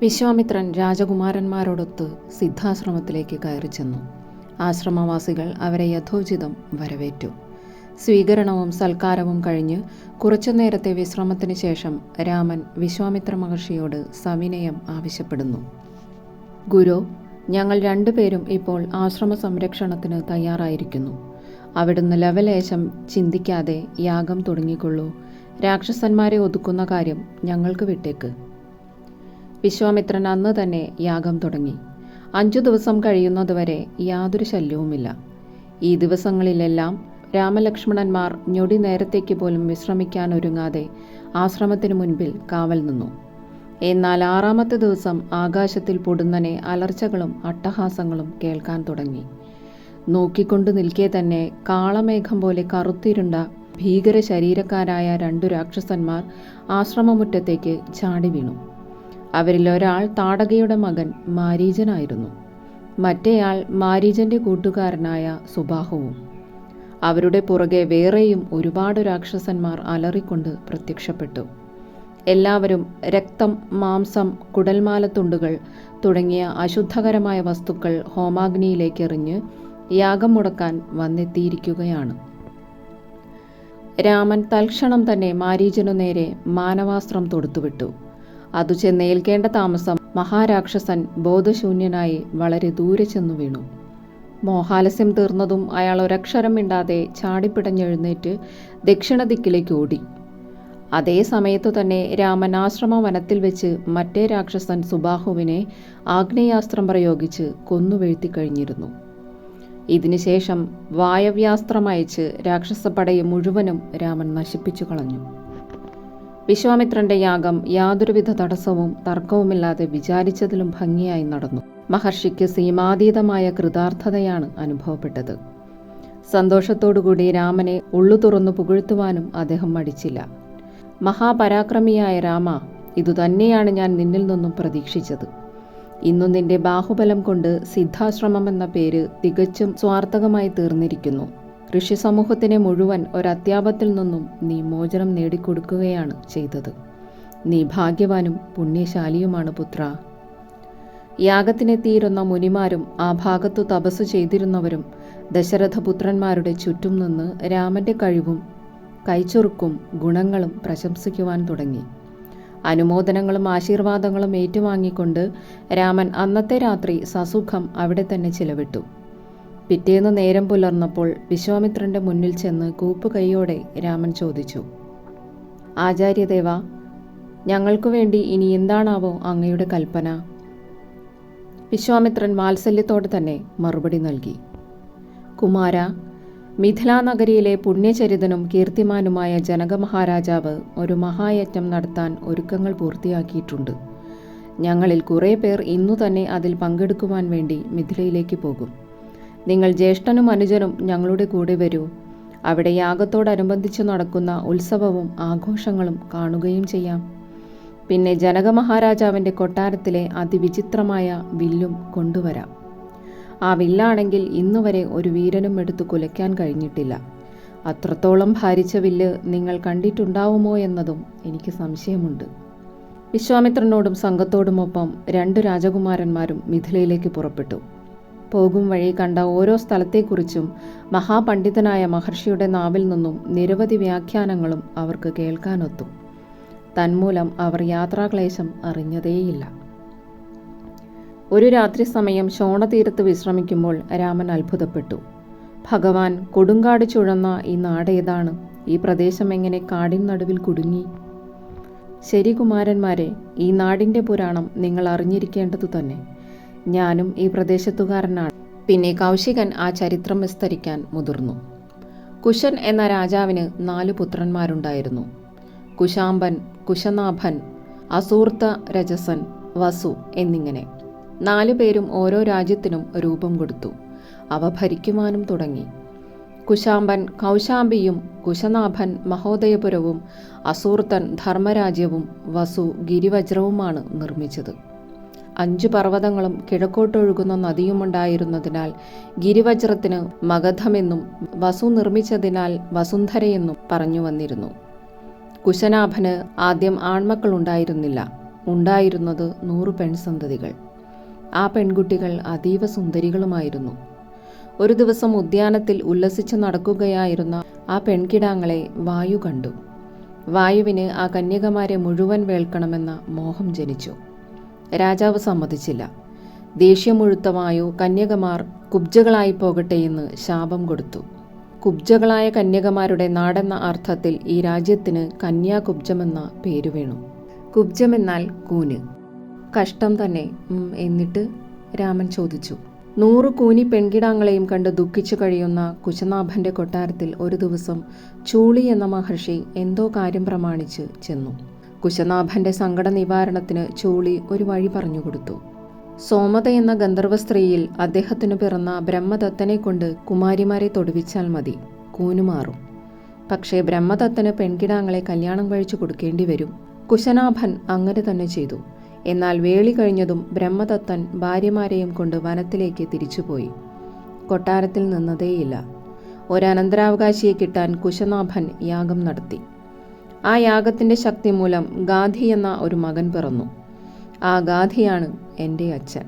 വിശ്വാമിത്രൻ രാജകുമാരന്മാരോടൊത്ത് സിദ്ധാശ്രമത്തിലേക്ക് കയറി ചെന്നു ആശ്രമവാസികൾ അവരെ യഥോചിതം വരവേറ്റു. സ്വീകരണവും സൽക്കാരവും കഴിഞ്ഞ് കുറച്ചു നേരത്തെ വിശ്രമത്തിന് ശേഷം രാമൻ വിശ്വാമിത്ര മഹർഷിയോട് സവിനയം ആവശ്യപ്പെടുന്നു. ഗുരു ഞങ്ങൾ രണ്ടുപേരും ഇപ്പോൾ ആശ്രമ സംരക്ഷണത്തിന് തയ്യാറായിരിക്കുന്നു. അവിടുന്ന് ലവലേശം ചിന്തിക്കാതെ യാഗം തുടങ്ങിക്കൊള്ളൂ. രാക്ഷസന്മാരെ ഒതുക്കുന്ന കാര്യം ഞങ്ങൾക്ക് വിട്ടേക്ക്. വിശ്വാമിത്രൻ അന്ന് തന്നെ യാഗം തുടങ്ങി. അഞ്ചു ദിവസം കഴിയുന്നതുവരെ യാതൊരു ശല്യവുമില്ല. ഈ ദിവസങ്ങളിലെല്ലാം രാമലക്ഷ്മണന്മാർ ഞൊടി നേരത്തേക്ക് പോലും വിശ്രമിക്കാൻ ഒരുങ്ങാതെ ആശ്രമത്തിനു മുൻപിൽ കാവൽ നിന്നു. എന്നാൽ ആറാമത്തെ ദിവസം ആകാശത്തിൽ പൊടുന്നനെ അലർച്ചകളും അട്ടഹാസങ്ങളും കേൾക്കാൻ തുടങ്ങി. നോക്കിക്കൊണ്ടു നിൽക്കെ തന്നെ കാളമേഘം പോലെ കറുത്തിരുണ്ട ഭീകര ശരീരക്കാരായ രണ്ടു രാക്ഷസന്മാർ ആശ്രമമുറ്റത്തേക്ക് ചാടി വീണു. അവരിൽ ഒരാൾ താടകയുടെ മകൻ മാരീജനായിരുന്നു. മറ്റേയാൾ മാരീജന്റെ കൂട്ടുകാരനായ സുബാഹുവും. അവരുടെ പുറകെ വേറെയും ഒരുപാട് രാക്ഷസന്മാർ അലറിക്കൊണ്ട് പ്രത്യക്ഷപ്പെട്ടു. എല്ലാവരും രക്തം മാംസം കുടൽമാലത്തുണ്ടുകൾ തുടങ്ങിയ അശുദ്ധകരമായ വസ്തുക്കൾ ഹോമാഗ്നിയിലേക്ക് എറിഞ്ഞ് യാഗം മുടക്കാൻ വന്നെത്തിയിരിക്കുകയാണ്. രാമൻ തൽക്ഷണം തന്നെ മാരീചനു നേരെ മാനവാസ്ത്രം തൊടുത്തുവിട്ടു. അതു ചെന്നേൽക്കേണ്ട താമസം മഹാരാക്ഷസൻ ബോധശൂന്യനായി വളരെ ദൂരെ ചെന്നു വീണു. മോഹാലസ്യം തീർന്നതും അയാൾ ഒരക്ഷരം മിണ്ടാതെ ചാടിപ്പിടഞ്ഞെഴുന്നേറ്റ് ദക്ഷിണ ദിക്കിലേക്ക് ഓടി. അതേ സമയത്തു തന്നെ രാമൻ ആശ്രമ വനത്തിൽ വെച്ച് മറ്റേ രാക്ഷസൻ സുബാഹുവിനെ ആഗ്നേയാസ്ത്രം പ്രയോഗിച്ച് കൊന്നുവീഴ്ത്തി കഴിഞ്ഞിരുന്നു ഇതിനുശേഷം വായവ്യാസ്ത്രം അയച്ച് രാക്ഷസപ്പടയെ മുഴുവനും രാമൻ നശിപ്പിച്ചു കളഞ്ഞു. വിശ്വാമിത്രന്റെ യാഗം യാതൊരുവിധ തടസ്സവും തർക്കവുമില്ലാതെ വിചാരിച്ചതിലും ഭംഗിയായി നടന്നു. മഹർഷിക്ക് സീമാതീതമായ കൃതാർത്ഥതയാണ് അനുഭവപ്പെട്ടത്. സന്തോഷത്തോടുകൂടി രാമനെ ഉള്ളു തുറന്നു പുകഴ്ത്തുവാനും അദ്ദേഹം മടിച്ചില്ല. മഹാപരാക്രമിയായ രാമ ഇതുതന്നെയാണ് ഞാൻ നിന്നിൽ നിന്നും പ്രതീക്ഷിച്ചത്. ഇന്നു നിന്റെ ബാഹുബലം കൊണ്ട് സിദ്ധാശ്രമം എന്ന പേര് തികച്ചും സ്വാർത്ഥകമായി തീർന്നിരിക്കുന്നു. ഋഷി സമൂഹത്തിനെ മുഴുവൻ ഒരത്യാപത്തിൽ നിന്നും നീ മോചനം നേടിക്കൊടുക്കുകയാണ് ചെയ്തത്. നീ ഭാഗ്യവാനും പുണ്യശാലിയുമാണ് പുത്ര. യാഗത്തിനെത്തിയിരുന്ന മുനിമാരും ആ ഭാഗത്തു തപസ്സു ചെയ്തിരുന്നവരും ദശരഥപുത്രന്മാരുടെ ചുറ്റും നിന്ന് രാമന്റെ കഴിവും കൈച്ചൊറുക്കും ഗുണങ്ങളും പ്രശംസിക്കുവാൻ തുടങ്ങി. അനുമോദനങ്ങളും ആശീർവാദങ്ങളും ഏറ്റുവാങ്ങിക്കൊണ്ട് രാമൻ അന്നത്തെ രാത്രി സസുഖം അവിടെ തന്നെ ചിലവിട്ടു. പിറ്റേന്ന് നേരം പുലർന്നപ്പോൾ വിശ്വാമിത്രന്റെ മുന്നിൽ ചെന്ന് കൂപ്പുകൈയോടെ രാമൻ ചോദിച്ചു ആചാര്യദേവ ഞങ്ങൾക്കു വേണ്ടി ഇനി എന്താണാവോ അങ്ങയുടെ കൽപ്പന? വിശ്വാമിത്രൻ വാത്സല്യത്തോടെ തന്നെ മറുപടി നൽകി കുമാര മിഥിലാനഗരിയിലെ പുണ്യചരിതനും കീർത്തിമാനുമായ ജനക മഹാരാജാവ് ഒരു മഹായജ്ഞം നടത്താൻ ഒരുക്കങ്ങൾ പൂർത്തിയാക്കിയിട്ടുണ്ട്. ഞങ്ങളിൽ കുറേ പേർ ഇന്നു തന്നെ അതിൽ പങ്കെടുക്കുവാൻ വേണ്ടി മിഥിലയിലേക്ക് പോകും. നിങ്ങൾ ജ്യേഷ്ഠനും അനുജനും ഞങ്ങളുടെ കൂടെ വരൂ. അവിടെ യാഗത്തോടനുബന്ധിച്ച് നടക്കുന്ന ഉത്സവവും ആഘോഷങ്ങളും കാണുകയും ചെയ്യാം. പിന്നെ ജനക മഹാരാജാവിന്റെ കൊട്ടാരത്തിലെ അതിവിചിത്രമായ വില്ലും കൊണ്ടുവരാം. ആ വില്ലാണെങ്കിൽ ഇന്നുവരെ ഒരു വീരനും എടുത്തു കുലയ്ക്കാൻ കഴിഞ്ഞിട്ടില്ല. അത്രത്തോളം ഭാരിച്ച വില്ല് നിങ്ങൾ കണ്ടിട്ടുണ്ടാവുമോ എന്നതും എനിക്ക് സംശയമുണ്ട്. വിശ്വാമിത്രനോടും സംഘത്തോടുമൊപ്പം രണ്ട് രാജകുമാരന്മാരും മിഥിലയിലേക്ക് പുറപ്പെട്ടു. പോകും വഴി കണ്ട ഓരോ സ്ഥലത്തെക്കുറിച്ചും മഹാപണ്ഡിതനായ മഹർഷിയുടെ നാവിൽ നിന്നും നിരവധി വ്യാഖ്യാനങ്ങളും അവർക്ക് കേൾക്കാനൊത്തു. തന്മൂലം അവർ യാത്രാക്ലേശം അറിഞ്ഞതേയില്ല. ഒരു രാത്രി സമയം ശോണതീരത്ത് വിശ്രമിക്കുമ്പോൾ രാമൻ അത്ഭുതപ്പെട്ടു. ഭഗവാൻ കൊടുങ്കാട് ചുഴന്ന ഈ നാടേതാണ് ഈ പ്രദേശം എങ്ങനെ കാടിൻ നടുവിൽ കുടുങ്ങി? ശരി കുമാരന്മാരെ ഈ നാടിന്റെ പുരാണം നിങ്ങൾ അറിഞ്ഞിരിക്കേണ്ടതു തന്നെ ഞാനും ഈ പ്രദേശത്തുകാരനാണ്. പിന്നെ കൗശികൻ ആ ചരിത്രം വിസ്തരിക്കാൻ മുതിർന്നു. കുശൻ എന്ന രാജാവിന് നാലു പുത്രന്മാരുണ്ടായിരുന്നു. കുശാംബൻ കുശനാഭൻ അസൂർത്ത രജസൻ വസു എന്നിങ്ങനെ. നാലു പേരും ഓരോ രാജ്യത്തിനും രൂപം കൊടുത്തു. അവ ഭരിക്കുവാനും തുടങ്ങി. കുശാംബൻ കൗശാംബിയും കുശനാഭൻ മഹോദയപുരവും അസൂർത്തൻ ധർമ്മരാജ്യവും വസു ഗിരിവജ്രവുമാണ് നിർമ്മിച്ചത്. അഞ്ചു പർവതങ്ങളും കിഴക്കോട്ടൊഴുകുന്ന നദിയുമുണ്ടായിരുന്നതിനാൽ ഗിരിവജ്രത്തിന് മഗധമെന്നും വസു നിർമ്മിച്ചതിനാൽ വസുന്ധരയെന്നും പറഞ്ഞു വന്നിരുന്നു. കുശനാഭന് ആദ്യം ആൺമക്കൾ ഉണ്ടായിരുന്നില്ല ഉണ്ടായിരുന്നത് നൂറ് പെൺസന്തതികൾ. ആ പെൺകുട്ടികൾ അതീവ സുന്ദരികളുമായിരുന്നു. ഒരു ദിവസം ഉദ്യാനത്തിൽ ഉല്ലസിച്ചു നടക്കുകയായിരുന്ന ആ പെൺകിടാങ്ങളെ വായു കണ്ടു. വായുവിന് ആ കന്യകമാരെ മുഴുവൻ വേൾക്കണമെന്ന മോഹം ജനിച്ചു. രാജാവ് സമ്മതിച്ചില്ല. ദേഷ്യമുഴുത്തമായോ കന്യകമാർ കുബ്ജകളായി പോകട്ടെ എന്ന് ശാപം കൊടുത്തു. കുബ്ജകളായ കന്യകമാരുടെ നാടെന്ന അർത്ഥത്തിൽ ഈ രാജ്യത്തിന് കന്യാകുബ്ജമെന്ന പേര് വീണു. കുബ്ജമെന്നാൽ കൂന്. കഷ്ടം തന്നെ എന്നിട്ട് രാമൻ ചോദിച്ചു. നൂറ് കൂനി പെൺകിടാങ്ങളെയും കണ്ട് ദുഃഖിച്ചു കഴിയുന്ന കുശനാഭന്റെ കൊട്ടാരത്തിൽ ഒരു ദിവസം ചൂളി എന്ന മഹർഷി എന്തോ കാര്യം പ്രമാണിച്ച് ചെന്നു. കുശനാഭന്റെ സങ്കട നിവാരണത്തിന് ചൂളി ഒരു വഴി പറഞ്ഞുകൊടുത്തു. സോമത എന്ന ഗന്ധർവ സ്ത്രീയിൽ അദ്ദേഹത്തിനു പിറന്ന ബ്രഹ്മദത്തനെ കൊണ്ട് കുമാരിമാരെ തൊടുവിച്ചാൽ മതി. കൂനുമാറും പക്ഷേ ബ്രഹ്മദത്തന് പെൺകിടാങ്ങളെ കല്യാണം കഴിച്ചു കൊടുക്കേണ്ടി വരും. കുശനാഭൻ അങ്ങനെ തന്നെ ചെയ്തു. എന്നാൽ വേളി കഴിഞ്ഞതും ബ്രഹ്മദത്തൻ ഭാര്യമാരെയും കൊണ്ട് വനത്തിലേക്ക് തിരിച്ചുപോയി. കൊട്ടാരത്തിൽ നിന്നതേയില്ല. ഒരനന്തരാവകാശിയെ കിട്ടാൻ കുശനാഭൻ യാഗം നടത്തി. ആ യാഗത്തിന്റെ ശക്തി മൂലം ഗാന്ധി എന്ന ഒരു മകൻ പിറന്നു. ആ ഗാന്ധിയാണ് എന്റെ അച്ഛൻ.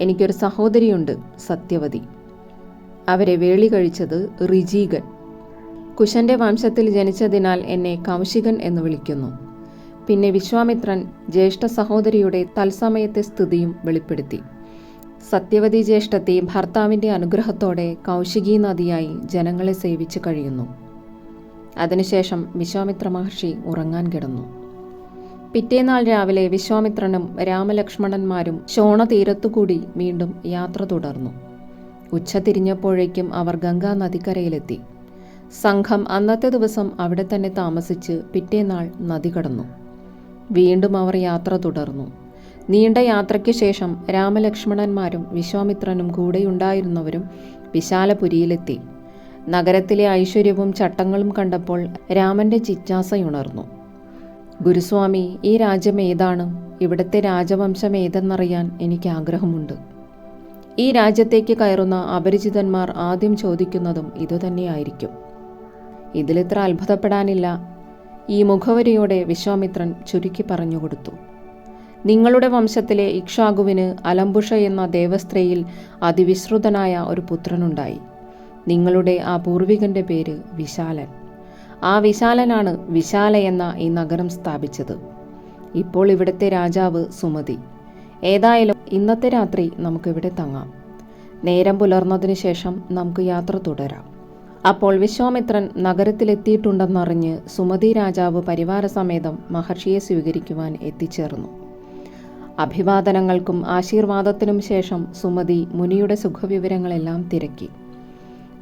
എനിക്കൊരു സഹോദരിയുണ്ട് സത്യവതി. അവരെ വേളി കഴിച്ചത് റിജീകൻ കുശന്റെ വംശത്തിൽ ജനിച്ചതിനാൽ എന്നെ കൗശികൻ എന്ന് വിളിക്കുന്നു. പിന്നെ വിശ്വാമിത്രൻ ജ്യേഷ്ഠ സഹോദരിയുടെ തത്സമയത്തെ സ്ഥിതിയും വെളിപ്പെടുത്തി. സത്യവതി ജ്യേഷ്ഠത്തെ ഭർത്താവിന്റെ അനുഗ്രഹത്തോടെ കൗശികീ നദിയായി ജനങ്ങളെ സേവിച്ചു കഴിയുന്നു. അതിനുശേഷം വിശ്വാമിത്ര മഹർഷി ഉറങ്ങാൻ കിടന്നു. പിറ്റേന്നാൾ രാവിലെ വിശ്വാമിത്രനും രാമലക്ഷ്മണന്മാരും ശോണ തീരത്തുകൂടി വീണ്ടും യാത്ര തുടർന്നു. ഉച്ച തിരിഞ്ഞപ്പോഴേക്കും അവർ ഗംഗാ നദിക്കരയിലെത്തി. സംഘം അന്നത്തെ ദിവസം അവിടെ തന്നെ താമസിച്ച് പിറ്റേന്നാൾ നദി കടന്നു. വീണ്ടും അവർ യാത്ര തുടർന്നു. നീണ്ട യാത്രയ്ക്ക് ശേഷം രാമലക്ഷ്മണന്മാരും വിശ്വാമിത്രനും കൂടെയുണ്ടായിരുന്നവരും വിശാലപുരിയിലെത്തി. നഗരത്തിലെ ഐശ്വര്യവും ചട്ടങ്ങളും കണ്ടപ്പോൾ രാമന്റെ ജിജ്ഞാസയുണർന്നു. ഗുരുസ്വാമി ഈ രാജ്യം ഏതാണ്? ഇവിടുത്തെ രാജവംശം ഏതെന്നറിയാൻ എനിക്ക് ആഗ്രഹമുണ്ട്. ഈ രാജ്യത്തേക്ക് കയറുന്ന അപരിചിതന്മാർ ആദ്യം ചോദിക്കുന്നതും ഇതുതന്നെയായിരിക്കും ഇതിലിത്ര അത്ഭുതപ്പെടാനില്ല. ഈ മുഖവരിയോടെ വിശ്വാമിത്രൻ ചുരുക്കി പറഞ്ഞുകൊടുത്തു നിങ്ങളുടെ വംശത്തിലെ ഇക്ഷാഗുവിന് അലംബുഷ എന്ന ദേവസ്ത്രീയിൽ അതിവിശ്രുതനായ ഒരു പുത്രനുണ്ടായി. നിങ്ങളുടെ ആ പൂർവികന്റെ പേര് വിശാലൻ. ആ വിശാലനാണ് വിശാല എന്ന ഈ നഗരം സ്ഥാപിച്ചത്. ഇപ്പോൾ ഇവിടുത്തെ രാജാവ് സുമതി. ഏതായാലും ഇന്നത്തെ രാത്രി നമുക്കിവിടെ തങ്ങാം. നേരം പുലർന്നതിന് ശേഷം നമുക്ക് യാത്ര തുടരാം. അപ്പോൾ വിശ്വാമിത്രൻ നഗരത്തിലെത്തിയിട്ടുണ്ടെന്നറിഞ്ഞ് സുമതി രാജാവ് പരിവാരസമേതം മഹർഷിയെ സ്വീകരിക്കുവാൻ എത്തിച്ചേർന്നു. അഭിവാദനങ്ങൾക്കും ആശീർവാദത്തിനും ശേഷം സുമതി മുനിയുടെ സുഖവിവരങ്ങളെല്ലാം തിരക്കി.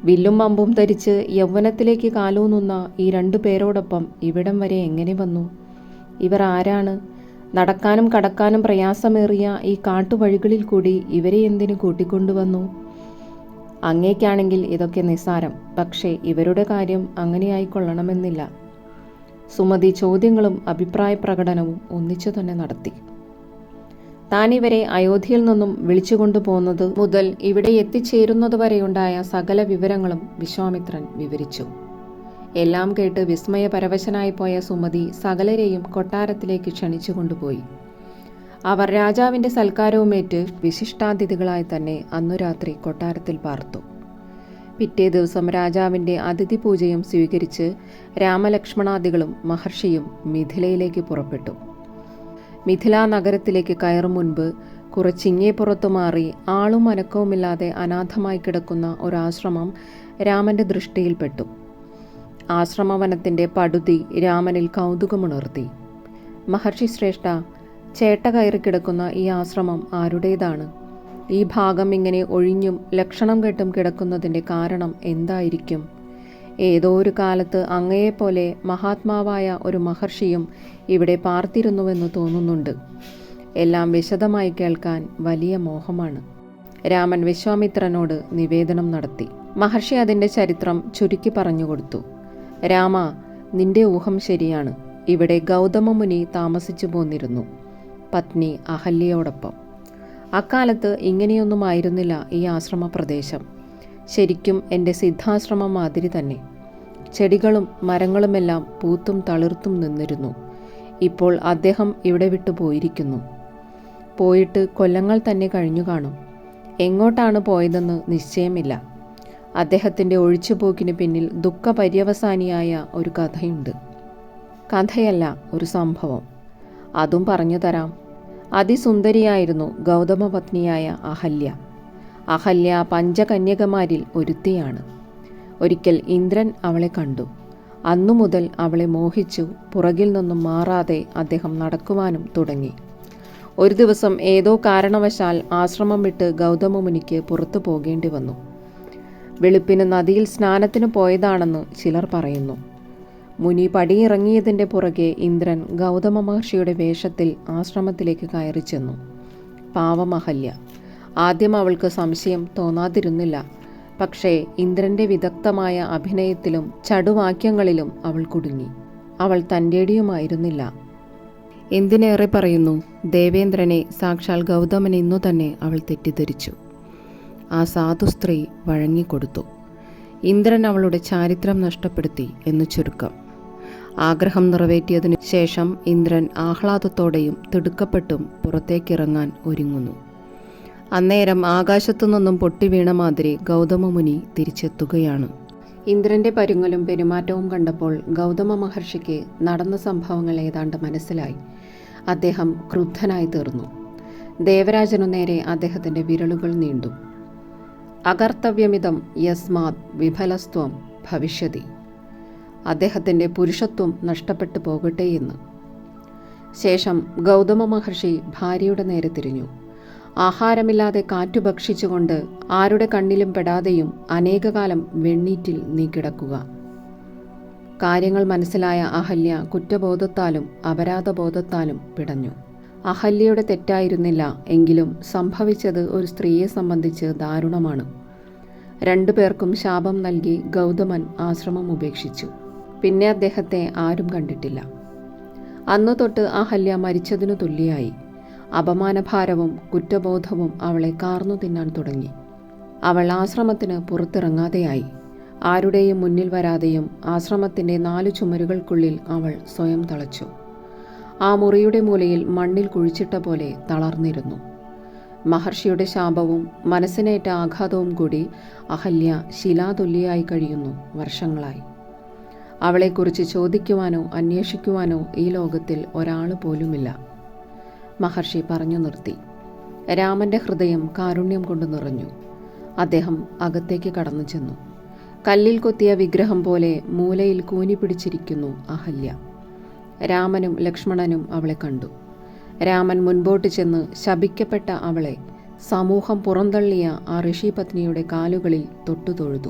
വില്ലും അമ്പും ധരിച്ച് യൗവനത്തിലേക്ക് കാലൂന്നുന്ന ഈ രണ്ടു പേരോടൊപ്പം ഇവിടം വരെ എങ്ങനെ വന്നു? ഇവർ ആരാണ്? നടക്കാനും കടക്കാനും പ്രയാസമേറിയ ഈ കാട്ടുവഴികളിൽ കൂടി ഇവരെ എന്തിനു കൂട്ടിക്കൊണ്ടുവന്നു? അങ്ങേക്കാണെങ്കിൽ ഇതൊക്കെ നിസ്സാരം പക്ഷേ ഇവരുടെ കാര്യം അങ്ങനെയായിക്കൊള്ളണമെന്നില്ല സുമതി ചോദ്യങ്ങളും അഭിപ്രായ പ്രകടനവും ഒന്നിച്ചു തന്നെ നടത്തി. താൻ ഇവരെ അയോധ്യയിൽ നിന്നും വിളിച്ചുകൊണ്ടുപോകുന്നത് മുതൽ ഇവിടെ എത്തിച്ചേരുന്നതുവരെയുണ്ടായ സകല വിവരങ്ങളും വിശ്വാമിത്രൻ വിവരിച്ചു. എല്ലാം കേട്ട് വിസ്മയപരവശനായി പോയ സുമതി സകലരെയും കൊട്ടാരത്തിലേക്ക് ക്ഷണിച്ചു കൊണ്ടുപോയി അവർ രാജാവിന്റെ സൽക്കാരവുമേറ്റ് വിശിഷ്ടാതിഥികളായി തന്നെ അന്നു രാത്രി കൊട്ടാരത്തിൽ പാർത്തു. പിറ്റേ ദിവസം രാജാവിന്റെ അതിഥി പൂജയും സ്വീകരിച്ച് രാമലക്ഷ്മണാദികളും മഹർഷിയും മിഥിലയിലേക്ക് പുറപ്പെട്ടു. മിഥില നഗരത്തിലേക്ക് കയറും മുൻപ് കുറച്ചിങ്ങേ പുറത്തു മാറി ആളും അനക്കവുമില്ലാതെ അനാഥമായി കിടക്കുന്ന ഒരാശ്രമം രാമന്റെ ദൃഷ്ടിയിൽപ്പെട്ടു. ആശ്രമവനത്തിന്റെ പടുതി രാമനിൽ കൗതുകമുണർത്തി. മഹർഷി ശ്രേഷ്ഠ ചേട്ട കയറി കിടക്കുന്ന ഈ ആശ്രമം ആരുടേതാണ്? ഈ ഭാഗം ഇങ്ങനെ ഒഴിഞ്ഞും ലക്ഷണം കെട്ടും കിടക്കുന്നതിന്റെ കാരണം എന്തായിരിക്കും? ഏതോ ഒരു കാലത്ത് അങ്ങയെപ്പോലെ മഹാത്മാവായ ഒരു മഹർഷിയും ഇവിടെ പാർത്തിരുന്നുവെന്ന് തോന്നുന്നുണ്ട്. എല്ലാം വിശദമായി കേൾക്കാൻ വലിയ മോഹമാണ്. രാമൻ വിശ്വാമിത്രനോട് നിവേദനം നടത്തി. മഹർഷി അതിന്റെ ചരിത്രം ചുരുക്കി പറഞ്ഞുകൊടുത്തു രാമ നിന്റെ ഊഹം ശരിയാണ്. ഇവിടെ ഗൗതമ മുനി താമസിച്ചു പോന്നിരുന്നു. പത്നി അഹല്യയോടൊപ്പം. അക്കാലത്ത് ഇങ്ങനെയൊന്നും ആയിരുന്നില്ല ഈ ആശ്രമ പ്രദേശം ശരിക്കും എന്റെ സിദ്ധാശ്രമം മാതിരി തന്നെ. ചെടികളും മരങ്ങളുമെല്ലാം പൂത്തും തളിർത്തും നിന്നിരുന്നു. ഇപ്പോൾ അദ്ദേഹം ഇവിടെ വിട്ടു പോയിരിക്കുന്നു. പോയിട്ട് കൊല്ലങ്ങൾ തന്നെ കഴിഞ്ഞു കാണും. എങ്ങോട്ടാണ് പോയതെന്ന് നിശ്ചയമില്ല. അദ്ദേഹത്തിന്റെ ഒഴിച്ചുപോക്കിന് പിന്നിൽ ദുഃഖപര്യവസാനിയായ ഒരു കഥയുണ്ട്. കഥയല്ല ഒരു സംഭവം. അതും പറഞ്ഞു തരാം. അതിസുന്ദരിയായിരുന്നു ഗൗതമപത്നിയായ അഹല്യ. അഹല്യ പഞ്ചകന്യകമാരിൽ ഒരുത്തിയാണ്. ഒരിക്കൽ ഇന്ദ്രൻ അവളെ കണ്ടു. അന്നു മുതൽ അവളെ മോഹിച്ചു പുറകിൽ നിന്നും മാറാതെ അദ്ദേഹം നടക്കുവാനും തുടങ്ങി. ഒരു ദിവസം ഏതോ കാരണവശാൽ ആശ്രമം വിട്ട് ഗൗതമമുനിക്ക് പുറത്തു പോകേണ്ടി വന്നു. വെളുപ്പിന് നദിയിൽ സ്നാനത്തിന് പോയതാണെന്ന് ചിലർ പറയുന്നു. മുനി പടിയിറങ്ങിയതിന്റെ പുറകെ ഇന്ദ്രൻ ഗൗതമ മഹർഷിയുടെ വേഷത്തിൽ ആശ്രമത്തിലേക്ക് കയറി ചെന്നു പാവമഹല്യ ആദ്യം അവൾക്ക് സംശയം തോന്നാതിരുന്നില്ല. പക്ഷേ ഇന്ദ്രന്റെ വിദഗ്ധമായ അഭിനയത്തിലും ചടുവാക്യങ്ങളിലും അവൾ കുടുങ്ങി. അവൾ തന്റെടിയുമായിരുന്നില്ല എന്തിനേറെ പറയുന്നു? ദേവേന്ദ്രനെ സാക്ഷാൽ ഗൗതമൻ ഇന്നു തന്നെ അവൾ തെറ്റിദ്ധരിച്ചു. ആ സാധു സ്ത്രീ വഴങ്ങിക്കൊടുത്തു. ഇന്ദ്രൻ അവളുടെ ചാരിത്രം നഷ്ടപ്പെടുത്തി എന്ന് ചുരുക്കം. ആഗ്രഹം നിറവേറ്റിയതിനു ശേഷം ഇന്ദ്രൻ ആഹ്ലാദത്തോടെയും തിടുക്കപ്പെട്ടും പുറത്തേക്കിറങ്ങാൻ ഒരുങ്ങുന്നു. അന്നേരം ആകാശത്തു നിന്നും പൊട്ടിവീണ മാതിരി ഗൗതമമുനി തിരിച്ചെത്തുകയാണ്. ഇന്ദ്രന്റെ പരുങ്ങലും പെരുമാറ്റവും കണ്ടപ്പോൾ ഗൗതമ മഹർഷിക്ക് നടന്ന സംഭവങ്ങൾ ഏതാണ്ട് മനസ്സിലായി. അദ്ദേഹം ക്രുദ്ധനായി തീർന്നു. ദേവരാജനു നേരെ അദ്ദേഹത്തിന്റെ വിരലുകൾ നീണ്ടു. അകർത്തവ്യമിതം യസ്മാത് വിഫലസ്ത്വം ഭവിഷ്യതി. അദ്ദേഹത്തിന്റെ പുരുഷത്വം നഷ്ടപ്പെട്ടു പോകട്ടെ എന്ന്. ശേഷം ഗൗതമ മഹർഷി ഭാര്യയുടെ നേരെ തിരിഞ്ഞു. ആഹാരമില്ലാതെ കാറ്റു ഭക്ഷിച്ചുകൊണ്ട് ആരുടെ കണ്ണിലും പെടാതെയും അനേകകാലം വെണ്ണീറ്റിൽ നീ കിടക്കുക. കാര്യങ്ങൾ മനസ്സിലായ അഹല്യ കുറ്റബോധത്താലും അപരാധബോധത്താലും പിടഞ്ഞു. അഹല്യയുടെ തെറ്റായിരുന്നില്ല എങ്കിലും സംഭവിച്ചത് ഒരു സ്ത്രീയെ സംബന്ധിച്ച് ദാരുണമാണ്. രണ്ടു പേർക്കും ശാപം നൽകി ഗൗതമൻ ആശ്രമം ഉപേക്ഷിച്ചു. പിന്നെ അദ്ദേഹത്തെ ആരും കണ്ടിട്ടില്ല. അന്നു തൊട്ട് അഹല്യ മരിച്ചതിനു തുല്യായി അപമാനഭാരവും കുറ്റബോധവും അവളെ കാർന്നു തിന്നാൻ തുടങ്ങി. അവൾ ആശ്രമത്തിന് പുറത്തിറങ്ങാതെയായി. ആരുടെയും മുന്നിൽ വരാതെയും ആശ്രമത്തിന്റെ നാലു ചുമരുകൾക്കുള്ളിൽ അവൾ സ്വയം തളച്ചു. ആ മുറിയുടെ മൂലയിൽ മണ്ണിൽ കുഴിച്ചിട്ട പോലെ തളർന്നിരുന്നു. മഹർഷിയുടെ ശാപവും മനസ്സിനേറ്റ ആഘാതവും കൂടി അഹല്യ ശിലാതുല്യായി കഴിയുന്നു വർഷങ്ങളായി. അവളെക്കുറിച്ച് ചോദിക്കുവാനോ അന്വേഷിക്കുവാനോ ഈ ലോകത്തിൽ ഒരാൾ പോലുമില്ല. മഹർഷി പറഞ്ഞു നിർത്തി. രാമന്റെ ഹൃദയം കാരുണ്യം കൊണ്ട് നിറഞ്ഞു. അദ്ദേഹം അകത്തേക്ക് കടന്നു ചെന്നു. കല്ലിൽ കൊത്തിയ വിഗ്രഹം പോലെ മൂലയിൽ കൂനി പിടിച്ചിരിക്കുന്നു അഹല്യ. രാമനും ലക്ഷ്മണനും അവളെ കണ്ടു. രാമൻ മുൻപോട്ട് ചെന്ന് ശപിക്കപ്പെട്ട അവളെ സമൂഹം പുറന്തള്ളിയ ആ ഋഷിപത്നിയുടെ കാലുകളിൽ തൊട്ടു തൊഴുതു.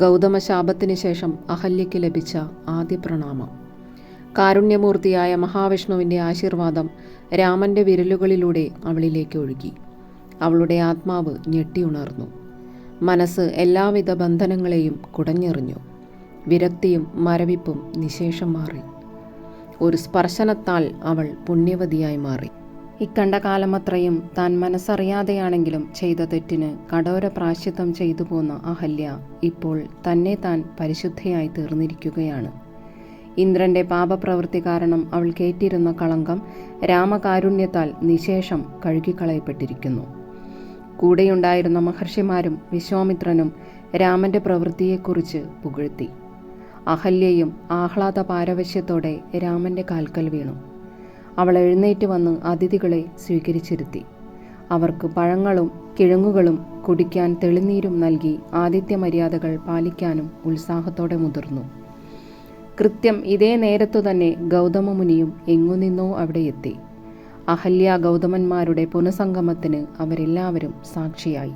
ഗൗതമ ശാപത്തിന് ശേഷം അഹല്യയ്ക്ക് ലഭിച്ച ആദ്യ പ്രണാമം. കാരുണ്യമൂർത്തിയായ മഹാവിഷ്ണുവിന്റെ ആശീർവാദം രാമന്റെ വിരലുകളിലൂടെ അവളിലേക്ക് ഒഴുകി. അവളുടെ ആത്മാവ് ഞെട്ടിയുണർന്നു. മനസ്സ് എല്ലാവിധ ബന്ധനങ്ങളെയും കുടഞ്ഞെറിഞ്ഞു. വിരക്തിയും മരവിപ്പും നിശേഷം മാറി. ഒരു സ്പർശനത്താൽ അവൾ പുണ്യവതിയായി മാറി. ഇക്കണ്ട കാലമത്രയും താൻ മനസ്സറിയാതെയാണെങ്കിലും ചെയ്ത തെറ്റിന് കടോര പ്രാശ്ചിത്തം ചെയ്തു പോന്ന അഹല്യ ഇപ്പോൾ തന്നെ താൻ പരിശുദ്ധയായി തീർന്നിരിക്കുകയാണ്. ഇന്ദ്രന്റെ പാപപ്രവൃത്തി കാരണം അവൾ കേറ്റിരുന്ന കളങ്കം രാമകാരുണ്യത്താൽ നിശേഷം കഴുകിക്കളയപ്പെട്ടിരിക്കുന്നു. കൂടെയുണ്ടായിരുന്ന മഹർഷിമാരും വിശ്വാമിത്രനും രാമന്റെ പ്രവൃത്തിയെക്കുറിച്ച് പുകഴ്ത്തി. അഹല്യയും ആഹ്ലാദ പാരവശ്യത്തോടെ രാമന്റെ കാൽക്കൽ വീണു. അവൾ എഴുന്നേറ്റ് വന്ന് അതിഥികളെ സ്വീകരിച്ചിരുത്തി. അവർക്ക് പഴങ്ങളും കിഴങ്ങുകളും കുടിക്കാൻ തെളിനീരും നൽകി ആതിഥ്യ മര്യാദകൾ പാലിക്കാനും ഉത്സാഹത്തോടെ മുതിർന്നു. കൃത്യം ഇതേ നേരത്തു തന്നെ ഗൗതമമുനിയും എങ്ങുനിന്നോ അവിടെ എത്തി. അഹല്യ ഗൗതമന്മാരുടെ പുനഃസംഗമത്തിന് അവരെല്ലാവരും സാക്ഷിയായി.